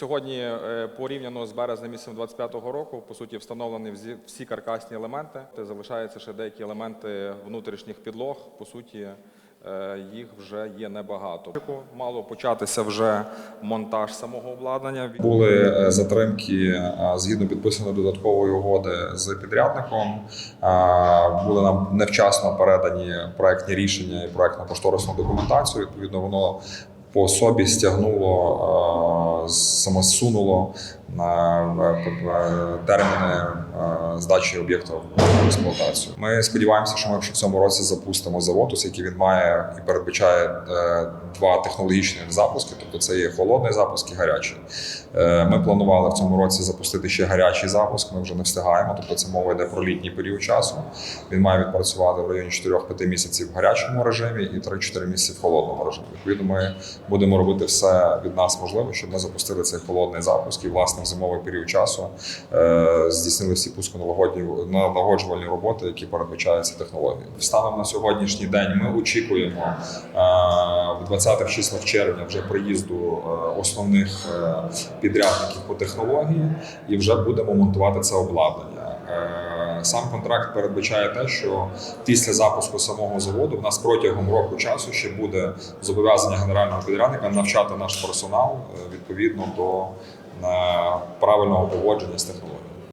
Сьогодні е, порівняно з березнем місяцем 25-го року, по суті, встановлені всі- каркасні елементи. Залишаються ще деякі елементи внутрішніх підлог. По суті, е, їх вже є небагато. Мало початися вже монтаж самого обладнання. Були е, затримки згідно підписаної додаткової угоди з підрядником. Були нам невчасно передані проектні рішення і проектно-кошторисну документацію. Відповідно, воно по собі стягнуло, самосунуло на терміни здачі об'єкту в експлуатацію. Ми сподіваємося, що ми в цьому році запустимо завод, оскільки він має і передбачає е, два технологічних запуски, тобто це є холодний запуск і гарячий. Е, Ми планували в цьому році запустити ще гарячий запуск. Ми вже не встигаємо. Тобто це мова йде про літній період часу. Він має відпрацювати в районі 4-5 місяців в гарячому режимі і 3-4 місяці в холодному режимі. Відповідно, ми будемо робити все від нас можливе, щоб ми запустили цей холодний запуск і власне в зимовий період часу е, здійснили всі пусконалагодні- налагоджувальні роботи, які передбачаються технологією. Станом на сьогоднішній день ми очікуємо е, в 20-х числах червня вже приїзду е, основних е, підрядників по технології, і вже будемо монтувати це обладнання. Сам контракт передбачає те, що після запуску самого заводу в нас протягом року часу ще буде зобов'язання генерального підрядника навчати наш персонал відповідно до правильного поводження з технологією.